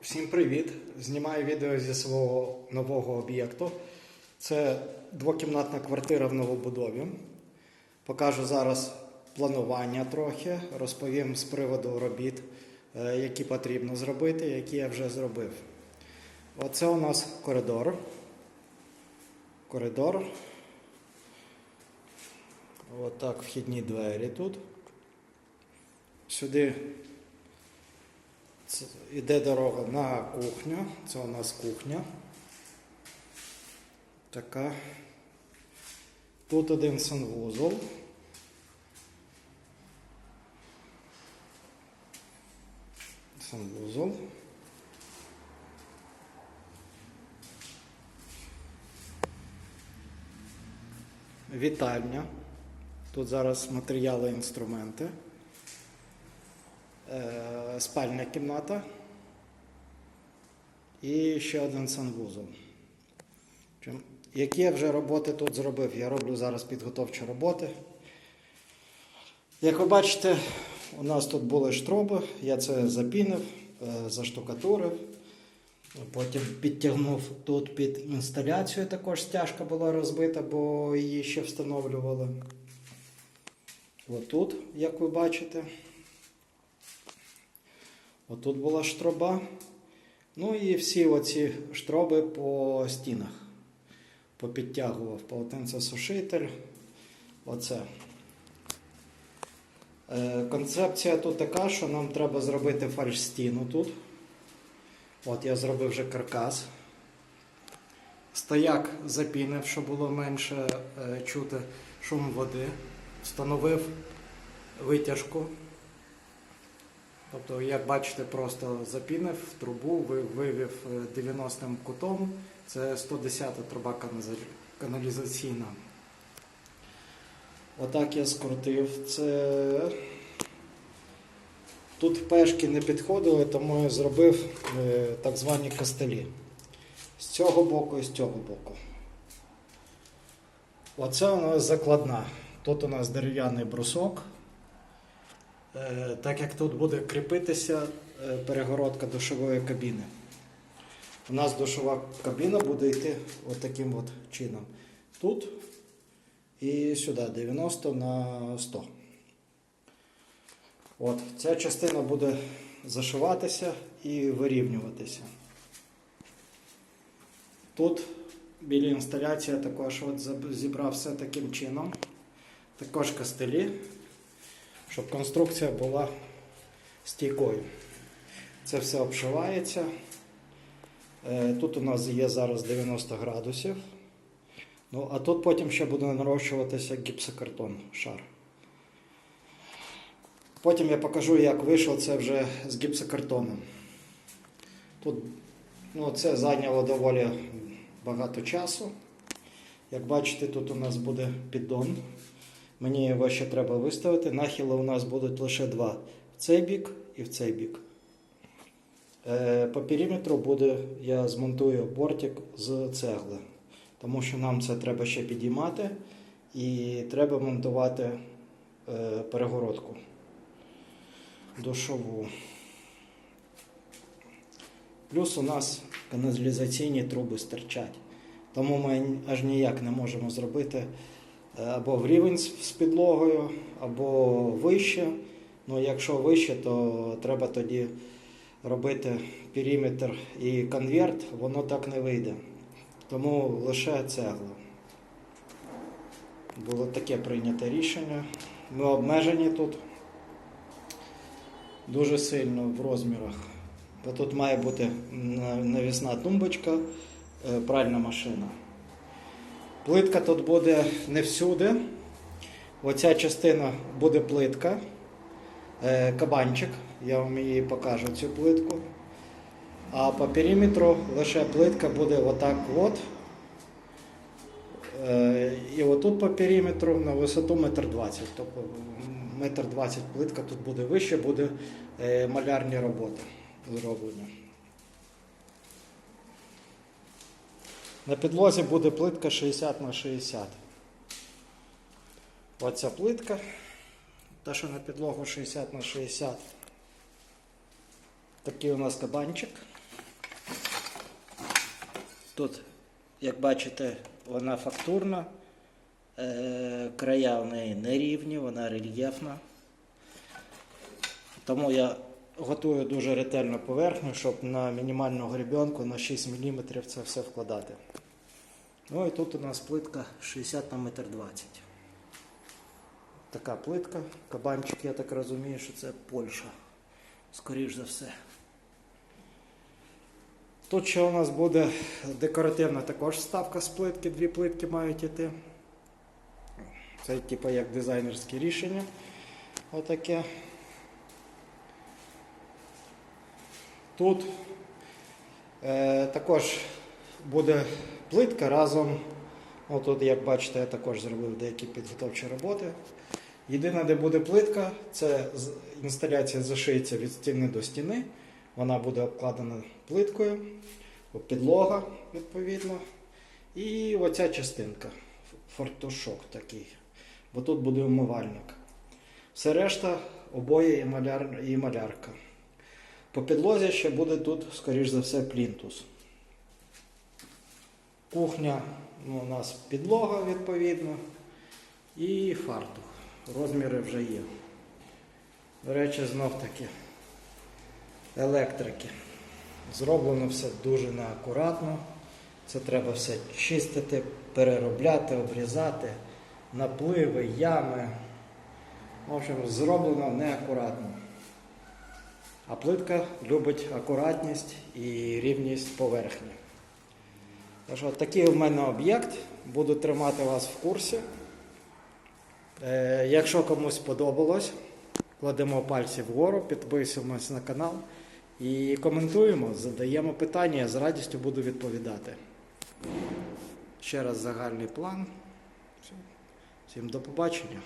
Всім привіт! Знімаю відео зі свого нового об'єкту. Це двокімнатна квартира в новобудові. Покажу зараз планування трохи, розповім з приводу робіт, е, які потрібно зробити, які я вже зробив. Оце у нас коридор. Коридор. Отак вхідні двері тут. Сюди Іде дорога на кухню. Це у нас кухня. Така. Тут один санвузол. Санвузол. Вітальня. Тут зараз матеріали, інструменти. Е, спальня кімната і ще один санвузол. Які я вже роботи тут зробив? Я роблю зараз підготовчі роботи. Як ви бачите, у нас тут були штроби, я це запінив, е, заштукатурив. Потім підтягнув тут під інсталяцію, також стяжка була розбита, бо її ще встановлювали. Отут, як ви бачите. Отут була штроба. Ну і всі оці штроби по стінах. Попідтягував полотенцесушитель. Оце. Е, концепція тут така, що нам треба зробити фальш-стіну тут. От я зробив вже каркас. Стояк запінив, щоб було менше е, чути шум води. Встановив витяжку. Тобто, як бачите, просто запінив трубу, вивів е, 90-м кутом. Це 110-та труба каналізаційна. Отак я скрутив. Це... Тут пешки не підходили, тому я зробив е, так звані костелі. З цього боку і з цього боку. Оце у нас закладна. Тут у нас дерев'яний брусок. Е, Так як тут буде кріпитися е, перегородка душової кабіни. У нас душова кабіна буде йти от от чином. Тут і сюди 90 на 100. От, ця частина буде зашиватися і вирівнюватися. Тут біля інсталяції також от зібрав все таким чином. Також костелі щоб конструкція була стійкою. Це все обшивається. Е, Тут у нас є зараз 90 градусів. Ну, а тут потім ще буде нарощуватися гіпсокартон шар. Потім я покажу, як вийшло це вже з гіпсокартоном. Тут ну, це зайняло доволі багато часу. Як бачите, тут у нас буде піддон. Мені його ще треба виставити. Нахили у нас будуть лише два: в цей бік і в цей бік. Е, По периметру буде, я змонтую бортик з цегли, тому що нам це треба ще підіймати і треба монтувати е, перегородку душову. Плюс у нас каналізаційні труби стирчать. Тому ми аж ніяк не можемо зробити або в рівень з з підлогою, або вище. Ну, якщо вище, то треба тоді робити периметр і конверт, воно так не вийде. Тому лише цегла. Було таке прийнято рішення. Ми обмежені тут дуже сильно в розмірах. Бо тут має бути навісна тумбочка, е, пральна машина. Плитка тут буде не всюди. Оця частина буде плитка, е, кабанчик, я вам її покажу цю плитку. А по периметру лише плитка буде отак от. Е, І отут по периметру на висоту метр двадцять. Тобто метр двадцять плитка тут буде вище, буде е, малярні роботи зроблені. На підлозі буде плитка 60 на 60. Оця плитка. Та, що на підлогу 60 на 60. Такий у нас кабанчик. Тут, як бачите, вона фактурна, е, края в неї нерівні, вона рельєфна. Тому я готую дуже ретельно поверхню, щоб на мінімальну гребенку на 6 мм це все вкладати. Ну і тут у нас плитка 60 на 1,20 м. Така плитка, кабанчик, я так розумію, що це Польща. Скоріш за все. Тут ще у нас буде декоративна також ставка з плитки, дві плитки мають іти. Це типу як дизайнерське рішення. Отаке. Тут е, також буде плитка разом. Отут, як бачите, я також зробив деякі підготовчі роботи. Єдине, де буде плитка, це інсталяція зашиється від стіни до стіни. Вона буде обкладена плиткою, підлога відповідно. І оця частинка, фортушок такий. Бо тут буде умивальник. Все решта обоє і малярка. По підлозі ще буде тут, скоріш за все, плінтус. Кухня ну, у нас підлога відповідно. І фартух. Розміри вже є. До речі, знов таки електрики. Зроблено все дуже неакуратно. Це треба все чистити, переробляти, обрізати, напливи, ями. В общем, зроблено неакуратно. А плитка любить акуратність і рівність поверхні. Тож, от такий у мене об'єкт. Буду тримати вас в курсі. Е, якщо комусь сподобалось, кладемо пальці вгору, підписуємось на канал і коментуємо, задаємо питання, я з радістю буду відповідати. Ще раз загальний план. Всім до побачення.